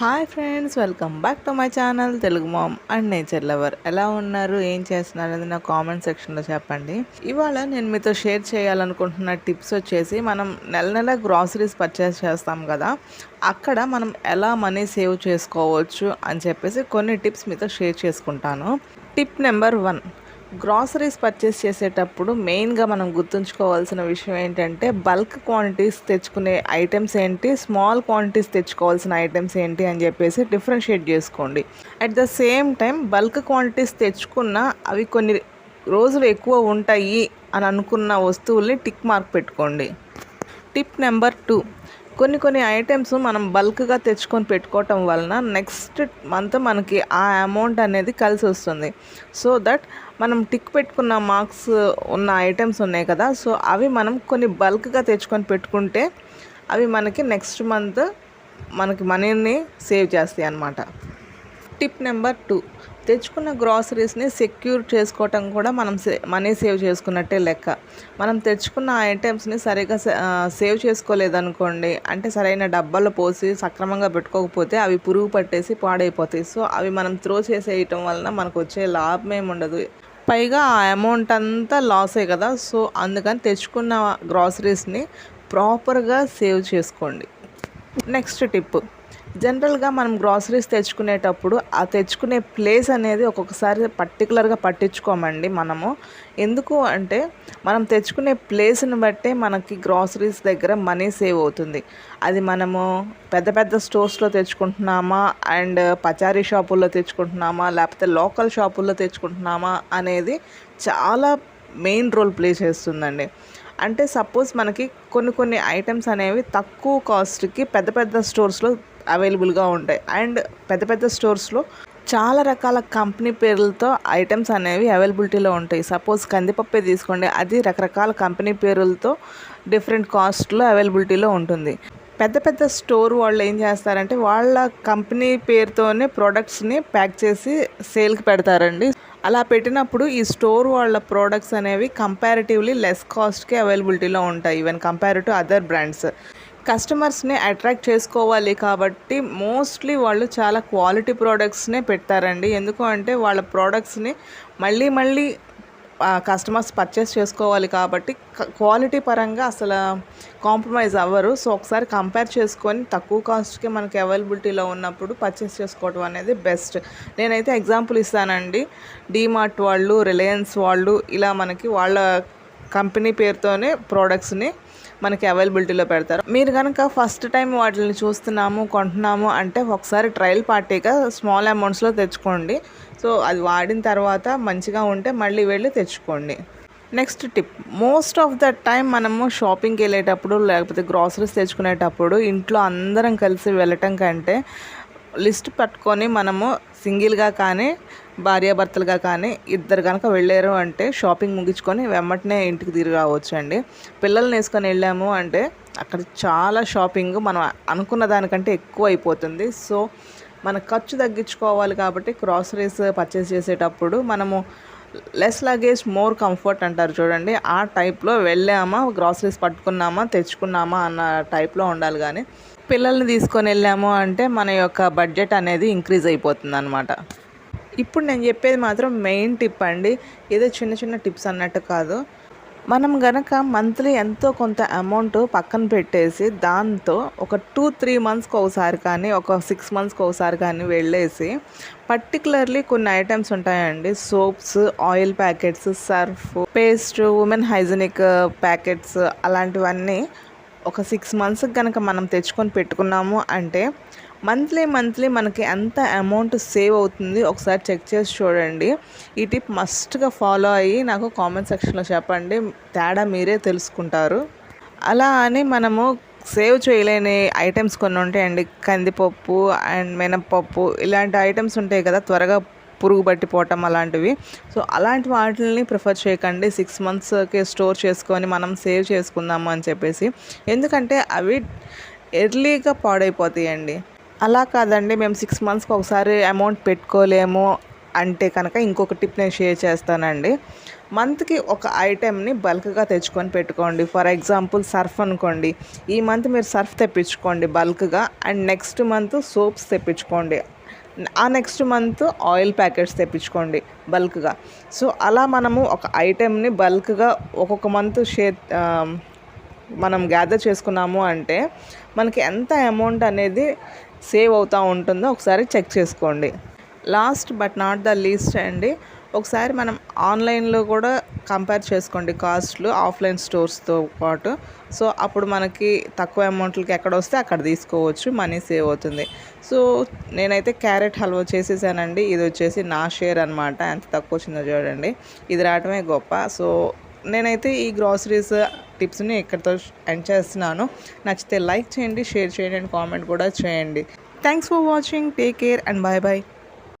Hi friends welcome back to my channel Telugu mom and nature lover. ఎలా ఉన్నారు? ఏం చేస్తున్నారు అనేది నా కామెంట్ సెక్షన్లో చెప్పండి. ఇవాళ నేను మీతో షేర్ చేయాలనుకుంటున్న టిప్స్ వచ్చేసి మనం నెల నెల గ్రాసరీస్ పర్చేస్ చేస్తాం కదా అక్కడ మనం ఎలా మనీ సేవ్ చేసుకోవచ్చు అని చెప్పేసి కొన్ని టిప్స్ మీతో షేర్ చేసుకుంటాను. Tip number one groceries purchase చేసేటప్పుడు మెయిన్గా మనం గుర్తుంచుకోవాల్సిన విషయం ఏంటంటే బల్క్ క్వాంటిటీస్ తెచ్చుకునే ఐటమ్స్ ఏంటి స్మాల్ క్వాంటిటీస్ తెచ్చుకోవాల్సిన ఐటమ్స్ ఏంటి అని చెప్పేసి డిఫరెన్షియేట్ చేసుకోండి. At the same time bulk quantities తెచ్చుకున్న అవి కొన్ని రోజులు ఎక్కువ ఉంటాయి అని అనుకున్న వస్తువుల్ని టిక్ మార్క్ పెట్టుకోండి. టిప్ నెంబర్ టూ కొన్ని కొన్ని ఐటమ్స్ మనం బల్క్గా తెచ్చుకొని పెట్టుకోవటం వలన నెక్స్ట్ మంత్ మనకి ఆ అమౌంట్ అనేది కలిసి వస్తుంది. సో దట్ మనం టిక్ పెట్టుకున్న మార్క్స్ ఉన్న ఐటమ్స్ ఉన్నాయి కదా సో అవి మనం కొన్ని బల్క్గా తెచ్చుకొని పెట్టుకుంటే అవి మనకి నెక్స్ట్ మంత్ మనకి మనీని సేవ్ చేస్తాయి అన్నమాట. టిప్ నెంబర్ టూ తెచ్చుకున్న గ్రాసరీస్ని సెక్యూర్ చేసుకోవటం కూడా మనం సే మనీ సేవ్ చేసుకున్నట్టే లెక్క. మనం తెచ్చుకున్న ఐటమ్స్ని సరిగా సేవ్ చేసుకోలేదనుకోండి అంటే సరైన డబ్బాలో పోసి సక్రమంగా పెట్టుకోకపోతే అవి పురుగు పట్టేసి పాడైపోతాయి. సో అవి మనం త్రో చేసేయటం వలన మనకు వచ్చే లాభం ఏముండదు పైగా ఆ అమౌంట్ అంతా లాసే కదా సో అందుకని తెచ్చుకున్న గ్రాసరీస్ని ప్రాపర్గా సేవ్ చేసుకోండి. Next tip. జనరల్గా మనం గ్రాసరీస్ తెచ్చుకునేటప్పుడు ఆ తెచ్చుకునే ప్లేస్ అనేది ఒక్కొక్కసారి పర్టికులర్గా పట్టించుకోమండి మనము. ఎందుకు అంటే మనం తెచ్చుకునే ప్లేస్ని బట్టే మనకి గ్రాసరీస్ దగ్గర మనీ సేవ్ అవుతుంది. అది మనము పెద్ద పెద్ద స్టోర్స్లో తెచ్చుకుంటున్నామా? అండ్ పచారీ షాపుల్లో తెచ్చుకుంటున్నామా? లేకపోతే లోకల్ షాపుల్లో తెచ్చుకుంటున్నామా? అనేది చాలా మెయిన్ రోల్ ప్లే చేస్తుందండి. అంటే సపోజ్ మనకి కొన్ని కొన్ని ఐటమ్స్ అనేవి తక్కువ కాస్ట్కి పెద్ద పెద్ద స్టోర్స్లో అవైలబుల్గా ఉంటాయి. అండ్ పెద్ద పెద్ద స్టోర్స్లో చాలా రకాల కంపెనీ పేర్లతో ఐటమ్స్ అనేవి అవైలబిలిటీలో ఉంటాయి. సపోజ్ కందిపప్పే తీసుకోండి. అది రకరకాల కంపెనీ పేర్లతో డిఫరెంట్ కాస్ట్లో అవైలబిలిటీలో ఉంటుంది. పెద్ద పెద్ద స్టోర్ వాళ్ళు ఏం చేస్తారంటే వాళ్ళ కంపెనీ పేరుతోనే ప్రోడక్ట్స్ని ప్యాక్ చేసి సేల్కి పెడతారండి. అలా పెట్టినప్పుడు ఈ స్టోర్ వాళ్ళ ప్రోడక్ట్స్ అనేవి కంపారిటివ్లీ లెస్ కాస్ట్కి అవైలబిలిటీలో ఉంటాయి. Even compare to other brands కస్టమర్స్ని attract చేసుకోవాలి కాబట్టి మోస్ట్లీ వాళ్ళు చాలా క్వాలిటీ ప్రోడక్ట్స్నే పెడతారండి. ఎందుకు అంటే వాళ్ళ ప్రోడక్ట్స్ని మళ్ళీ మళ్ళీ కస్టమర్స్ పర్చేస్ చేసుకోవాలి కాబట్టి క్వాలిటీ పరంగా అసలు కాంప్రమైజ్ అవ్వరు. సో ఒకసారి కంపేర్ చేసుకొని తక్కువ కాస్ట్కి మనకి అవైలబిలిటీలో ఉన్నప్పుడు పర్చేస్ చేసుకోవడం అనేది బెస్ట్ నేనైతే ఎగ్జాంపుల్ ఇస్తానండి. డీమార్ట్ వాళ్ళు రిలయన్స్ వాళ్ళు ఇలా మనకి వాళ్ళ కంపెనీ పేరుతోనే ప్రోడక్ట్స్ని మనకి అవైలబిలిటీలో పెడతారు. మీరు కనుక ఫస్ట్ టైం వాటిని చూస్తున్నాము కొంటున్నాము అంటే ఒకసారి ట్రయల్ పార్టీగా స్మాల్ అమౌంట్స్లో తెచ్చుకోండి. సో అది వాడిన తర్వాత మంచిగా ఉంటే మళ్ళీ వెళ్ళి తెచ్చుకోండి. Next tip most of the time మనము షాపింగ్కి వెళ్ళేటప్పుడు లేకపోతే గ్రాసరీస్ తెచ్చుకునేటప్పుడు ఇంట్లో అందరం కలిసి వెళ్ళటం కంటే లిస్ట్ పట్టుకొని మనము సింగిల్గా కానీ భార్యాభర్తలుగా కానీ ఇద్దరు కనుక వెళ్ళారు అంటే షాపింగ్ ముగించుకొని వెమ్మటనే ఇంటికి తిరిగి రావచ్చు అండి. పిల్లల్ని వేసుకొని వెళ్ళాము అంటే అక్కడ చాలా షాపింగ్ మనం అనుకున్న దానికంటే ఎక్కువ అయిపోతుంది. సో మన ఖర్చు తగ్గించుకోవాలి కాబట్టి గ్రాసరీస్ పర్చేస్ చేసేటప్పుడు మనము లెస్ లగేజ్ మోర్ కంఫర్ట్ అంటారు చూడండి. ఆ టైప్లో వెళ్ళామా గ్రాసరీస్ పట్టుకున్నామా తెచ్చుకున్నామా అన్న టైప్లో ఉండాలి కానీ పిల్లల్ని తీసుకొని వెళ్ళాము అంటే మన యొక్క బడ్జెట్ అనేది ఇంక్రీజ్ అయిపోతుంది అనమాట ఇప్పుడు నేను చెప్పేది మాత్రం మెయిన్ టిప్ అండి. ఏదో చిన్న చిన్న టిప్స్ అన్నట్టు కాదు. మనం గనక మంత్లీ ఎంతో కొంత అమౌంట్ పక్కన పెట్టేసి దాంతో ఒక టూ త్రీ మంత్స్కి ఒకసారి కానీ ఒక సిక్స్ మంత్స్కి ఒకసారి కానీ వెళ్ళేసి పర్టికులర్లీ కొన్ని ఐటమ్స్ ఉంటాయండి. Soaps oil packets surf paste women hygienic packets అలాంటివన్నీ ఒక సిక్స్ మంత్స్కి కనుక మనం తెచ్చుకొని పెట్టుకున్నాము అంటే మంత్లీ మంత్లీ మనకి ఎంత అమౌంట్ సేవ్ అవుతుంది ఒకసారి చెక్ చేసి చూడండి. ఈ టిప్ మస్ట్గా ఫాలో అయ్యి నాకు కామెంట్ సెక్షన్లో చెప్పండి. తేడా మీరే తెలుసుకుంటారు. అలా అని మనము సేవ్ చేయలేని ఐటమ్స్ కొన్ని ఉంటాయండి. కందిపప్పు అండ్ మినప్పప్పు ఇలాంటి ఐటమ్స్ ఉంటాయి కదా త్వరగా పురుగు పట్టిపోవటం అలాంటివి. సో అలాంటి వాటిని ప్రిఫర్ చేయకండి. సిక్స్ మంత్స్కి స్టోర్ చేసుకొని మనం సేవ్ చేసుకుందాము అని చెప్పేసి. ఎందుకంటే అవి ఎర్లీగా పాడైపోతాయండి. అలా కాదండి. మేము సిక్స్ మంత్స్కి ఒకసారి అమౌంట్ పెట్టుకోలేము అంటే కనుక ఇంకొక టిప్ నేను షేర్ చేస్తానండి. మంత్కి ఒక ఐటెంని బల్క్గా తెచ్చుకొని పెట్టుకోండి. ఫర్ ఎగ్జాంపుల్ సర్ఫ్ అనుకోండి. ఈ మంత్ మీరు సర్ఫ్ తెప్పించుకోండి బల్క్గా. అండ్ నెక్స్ట్ మంత్ సోప్స్ తెప్పించుకోండి. ఆ నెక్స్ట్ మంత్ ఆయిల్ ప్యాకెట్స్ తెప్పించుకోండి బల్క్గా సో అలా మనము ఒక ఐటెంని బల్క్గా ఒక్కొక్క మంత్ షేర్ మనం గ్యాదర్ చేసుకున్నాము అంటే మనకి ఎంత అమౌంట్ అనేది సేవ్ అవుతూ ఉంటుందో ఒకసారి చెక్ చేసుకోండి. Last but not the least అండి ఒకసారి మనం ఆన్లైన్లో కూడా కంపేర్ చేసుకోండి కాస్ట్లు ఆఫ్లైన్ స్టోర్స్తో పాటు. సో అప్పుడు మనకి తక్కువ అమౌంట్లకి ఎక్కడ వస్తే అక్కడ తీసుకోవచ్చు మనీ సేవ్ అవుతుంది. సో నేనైతే క్యారెట్ హల్వా చేసేసానండి. ఇది వచ్చేసి నా షేర్ అనమాట ఎంత తక్కువ వచ్చిందో చూడండి. ఇది రావటమే గొప్ప. సో నేనైతే ఈ గ్రాసరీస్ టిప్స్ని ఇక్కడితో ఎండ్ చేస్తున్నాను. నచ్చితే లైక్ చేయండి షేర్ చేయండి అండ్ కామెంట్ కూడా చేయండి. Thanks for watching. Take care and bye bye